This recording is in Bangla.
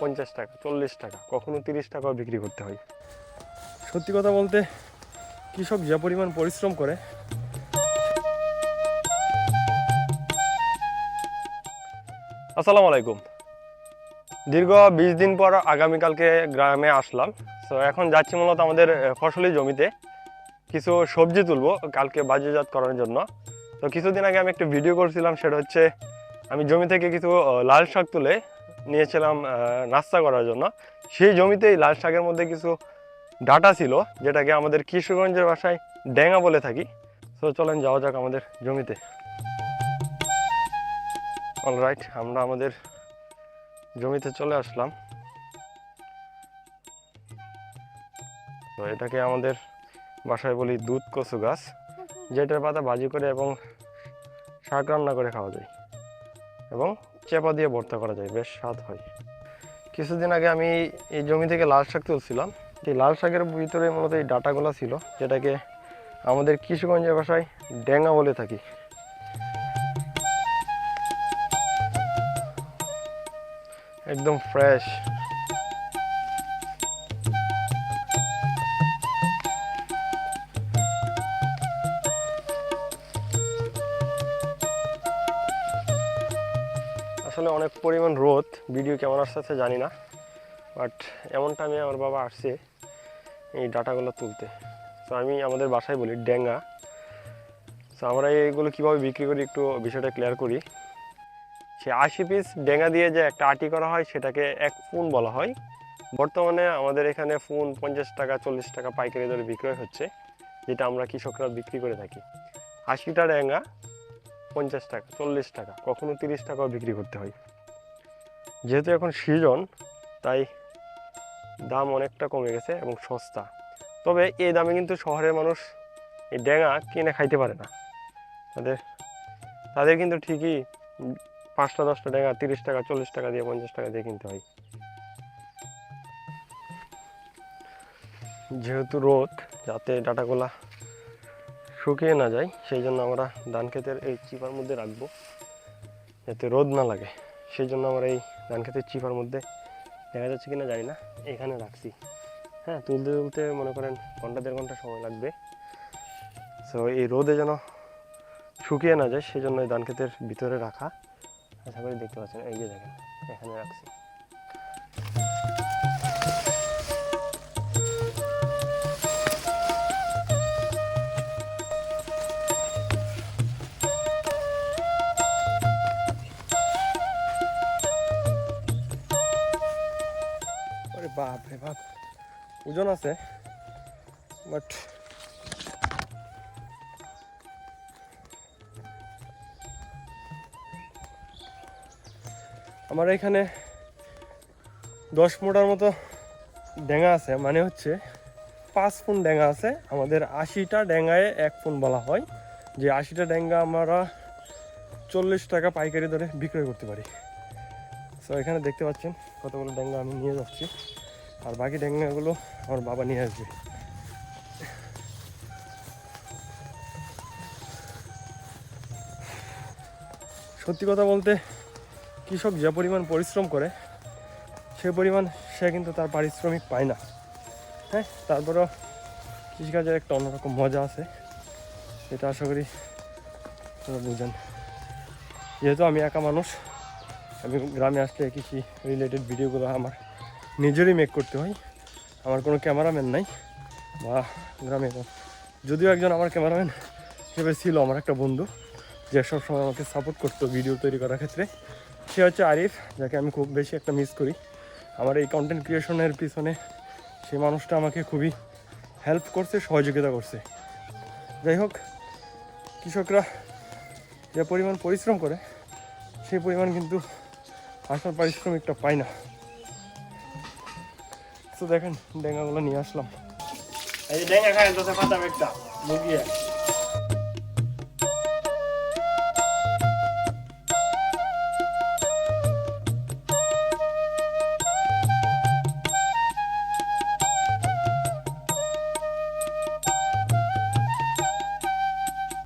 পঞ্চাশ টাকা চল্লিশ টাকা কখনো তিরিশ টাকাও বিক্রি করতে হয়। সত্যি কথা বলতে কৃষক যে পরিমাণ পরিশ্রম করে আসসালামু আলাইকুম। দীর্ঘ বিশ দিন পর আগামীকালকে গ্রামে আসলাম। তো এখন যাচ্ছি মূলত আমাদের ফসলি জমিতে। কিছু সবজি তুলবো কালকে বাজারজাত করার জন্য। তো কিছুদিন আগে আমি একটা ভিডিও করছিলাম সেটা হচ্ছে আমি জমি থেকে কিছু লাল শাক তুলে নিয়েছিলাম নাস্তা করার জন্য। সেই জমিতেই লাল শাকের মধ্যে কিছু ডাটা ছিল, যেটাকে আমাদের কিশোরগঞ্জের ভাষায় ড্যাঙা বলে থাকি। তো চলেন যাওয়া যাক আমাদের জমিতে। অলরাইট আমরা আমাদের জমিতে চলে আসলাম। তো এটাকে আমাদের বাসায় বলি দুধ কচু গাছ, যেটার পাতা ভাজি করে এবং শাক রান্না করে খাওয়া যায়। এবং চেপা দিয়ে ভর্তা করা যায়, বেশ স্বাদ হয়। কিছুদিন আগে আমি এই জমি থেকে লাল শাক তুলছিলাম। এই লাল শাকের ভিতরে মূলত এই ডাটাগুলো ছিল, যেটাকে আমাদের কৃষিগঞ্জের ভাষায় ডেঙ্গা বলে থাকি। একদম ফ্রেশ আসলে অনেক পরিমাণ রোদ ভিডিও কেমন আসতেছে জানি না বাট এমন টাইমে আমার বাবা আসছে এই ডাটাগুলো তুলতে। তো আমি আমাদের বাসায় বলি ড্যাঙ্গা তো আমরা এইগুলো কীভাবে বিক্রি করি একটু বিষয়টা ক্লিয়ার করি। সে আশি পিস ডেঙ্গা দিয়ে যে একটা আটি করা হয়, সেটাকে এক ফুন বলা হয়। বর্তমানে আমাদের এখানে ফুন পঞ্চাশ টাকা, চল্লিশ টাকা পাইকারি দরে বিক্রয় হচ্ছে, যেটা আমরা কৃষকরা বিক্রি করে থাকি। আশিটা ডেঙ্গা পঞ্চাশ টাকা, চল্লিশ টাকা, কখনো তিরিশ টাকাও বিক্রি করতে হয়। যেহেতু এখন সিজন তাই দাম অনেকটা কমে গেছে এবং সস্তা। তবে এই দামে কিন্তু শহরের মানুষ এই ডেঙ্গা কিনে খাইতে পারে না। তাদের তাদের কিন্তু ঠিকই পাঁচটা, দশটা ডেঙ্গা তিরিশ টাকা, চল্লিশ টাকা দিয়ে পঞ্চাশ টাকা দিয়ে কিনতে হয়। যেহেতু রোদ, যাতে ডাটাগুলা শুকিয়ে না যায়, সেই জন্য আমরা ধান ক্ষেতের এই চিপার মধ্যে রাখব, যাতে রোদ না লাগে। সেই জন্য আমরা এই ধান ক্ষেতের চিপার মধ্যে, দেখা যাচ্ছে কি না জানি না, এখানে রাখছি। হ্যাঁ তুলতে তুলতে মনে করেন ঘণ্টা, দেড় ঘণ্টা সময় লাগবে। তো এই রোদে যেন শুকিয়ে না যায়, সেই জন্য এই ধান ক্ষেতের ভিতরে রাখা। আশা করি দেখতে পাচ্ছেন, এই যে দেখেন, এখানে রাখছি। ওজন আছে বাট আমার এখানে দশ মোটার মতো ডেঙ্গা আছে মানে হচ্ছে পাঁচ ফুন ডেঙ্গা আছে। আমাদের আশিটা ডেঙ্গায় এক ফুন বলা হয়। যে আশিটা ডেঙ্গা আমরা চল্লিশ টাকা পাইকারি দরে বিক্রয় করতে পারি। তো এখানে দেখতে পাচ্ছেন কতগুলো ডেঙ্গা আমি নিয়ে যাচ্ছি। আর বাকি ডেঙ্গাগুলো আমার বাবা নিয়ে আসবে। সত্যি কথা বলতে, কৃষক যে পরিমাণ পরিশ্রম করে, সে পরিমাণ সে কিন্তু তার পারিশ্রমিক পায় না। হ্যাঁ তারপরেও কৃষিকাজের একটা অন্যরকম মজা আছে এটা আশা করি বুঝেন। যেহেতু আমি একা মানুষ, আমি গ্রামে আসলে কৃষি রিলেটেড ভিডিওগুলো আমার নিজেরই মেক করতে হয়। আমার কোনো ক্যামেরাম্যান নাই। বা গ্রামে যদিও একজন আমার ক্যামেরাম্যান হিসেবে ছিল আমার একটা বন্ধু, যে সবসময় আমাকে সাপোর্ট করতো ভিডিও তৈরি করার ক্ষেত্রে। সে হচ্ছে আরিফ, যাকে আমি খুব বেশি একটা মিস করি। আমার এই কন্টেন্ট ক্রিয়েশনের পিছনে সেই মানুষটা আমাকে খুবই হেল্প করছে, সহযোগিতা করছে। যাই হোক, কৃষকরা যে পরিমাণ পরিশ্রম করে, সেই পরিমাণ কিন্তু আসল পারিশ্রমিকটা পায় না। দেখেন ডেঙ্গাগুলো নিয়ে আসলাম। এই ডেঙ্গা খায় তো পাতা একটা। মুগিয়ে